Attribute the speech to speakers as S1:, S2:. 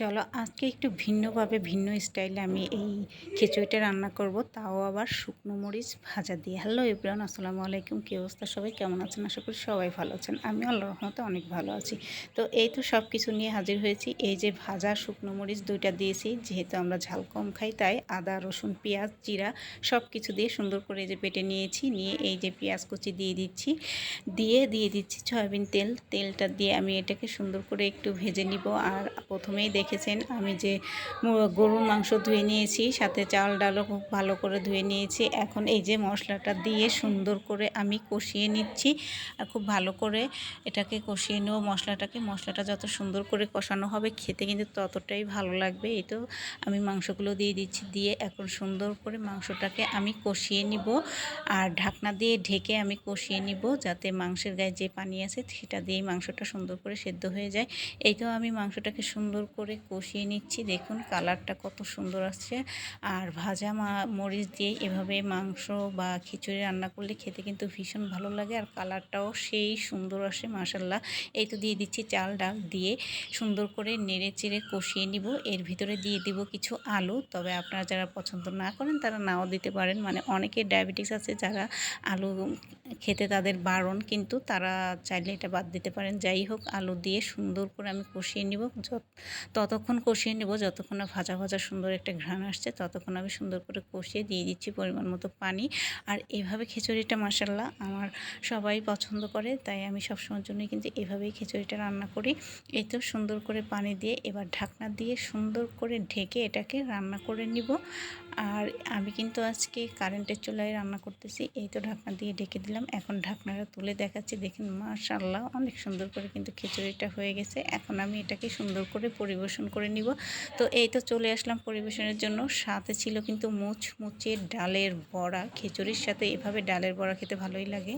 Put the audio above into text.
S1: চলো আজকে একটু ভিন্নভাবে ভিন্ন স্টাইলে আমি এই খিচুড়িটা রান্না করব, তাও আবার শুকনো মরিচ ভাজা দিয়ে। হ্যালো ইব্রান আসসালামু আলাইকুম, কী অবস্থা সবাই? কেমন আছেন? আশা করি সবাই ভালো আছেন। আমি আল্লাহ রহমতে অনেক ভালো আছি। তো এই তো সব কিছু নিয়ে হাজির হয়েছি। এই যে ভাজা শুকনো মরিচ দুইটা দিয়েছি, যেহেতু আমরা ঝাল কম খাই, তাই আদা, রসুন, পেঁয়াজ, জিরা সব কিছু দিয়ে সুন্দর করে এই যে পেটে নিয়েছি। নিয়ে এই যে পেঁয়াজ কুচি দিয়ে দিচ্ছি। দিয়ে দিয়ে দিচ্ছি সয়াবিন তেল। তেলটা দিয়ে আমি এটাকে সুন্দর করে একটু ভেজে নিব। আর প্রথমেই দেখেছেন। আমি যে গরুর মাংস ধুয়ে নিয়েছি, সাথে চাল ডালও খুব ভালো করে ধুয়ে নিয়েছি। এখন এই যে মশলাটা দিয়ে সুন্দর করে আমি কষিয়ে নিচ্ছি আর খুব ভালো করে এটাকে কষিয়ে নেব মশলাটাকে। মশলাটা যত সুন্দর করে কষানো হবে, খেতে কিন্তু ততটাই ভালো লাগবে। এই তো আমি মাংসগুলো দিয়ে দিচ্ছি, দিয়ে এখন সুন্দর করে মাংসটাকে আমি কষিয়ে নিব আর ঢাকনা দিয়ে ঢেকে আমি কষিয়ে নিব যাতে মাংসের গায়ে যে পানি আছে, সেটা দিয়েই মাংসটা সুন্দর করে সেদ্ধ হয়ে যায়। এই তো আমি মাংসটাকে সুন্দর করে করে কষিয়ে নিচ্ছি। দেখুন কালারটা কত সুন্দর আসছে। আর ভাজা মরিচ দিয়ে এভাবে মাংস বা খিচুড়ি রান্না করলে খেতে কিন্তু ভীষণ ভালো লাগে। আর কালারটাও সেই সুন্দর আসে মাসাল্লাহ এই তো দিয়ে দিচ্ছি চাল, ডাল দিয়ে সুন্দর করে নেড়ে চেড়ে কষিয়ে নিব। এর ভিতরে দিয়ে দিব কিছু আলু। তবে আপনারা যারা পছন্দ না করেন তারা নাও দিতে পারেন। মানে অনেকের ডায়াবেটিস আছে যারা আলু খেতে তাদের বারণ, কিন্তু তারা চাইলে এটা বাদ দিতে পারেন। যাই হোক, আলু দিয়ে সুন্দর করে আমি কষিয়ে নিব। ততক্ষণ কষিয়ে নেব, যতক্ষণ না ভাজা ভাজা সুন্দর একটা ঘ্রাণ আসছে, ততক্ষণ আমি সুন্দর করে কষিয়ে দিয়ে দিচ্ছি পরিমাণ মতো পানি। আর এভাবে খিচুড়িটা মাসাল্লাহ আমার সবাই পছন্দ করে, তাই আমি সবসময়ের জন্যই কিন্তু এভাবেই খিচুড়িটা রান্না করি। এই তো সুন্দর করে পানি দিয়ে, এবার ঢাকনা দিয়ে সুন্দর করে ঢেকে এটাকে রান্না করে নিব। আর আমি কিন্তু আজকে কারেন্টের চুলায় রান্না করতেছি। এই তো ঢাকনা দিয়ে ঢেকে দিলাম। এখন ঢাকনাটা তুলে দেখাচ্ছি। দেখেন মাশাল্লাহ অনেক সুন্দর করে কিন্তু খিচুড়িটা হয়ে গেছে। এখন আমি এটাকে সুন্দর করে পরিবেশন করে নিব। তো এই তো চলে আসলাম পরিবেশনের জন্য। সাথে ছিল কিন্তু মুচ মুচের ডালের বড়া। খিচুড়ির সাথে এভাবে ডালের বড়া খেতে ভালোই লাগে।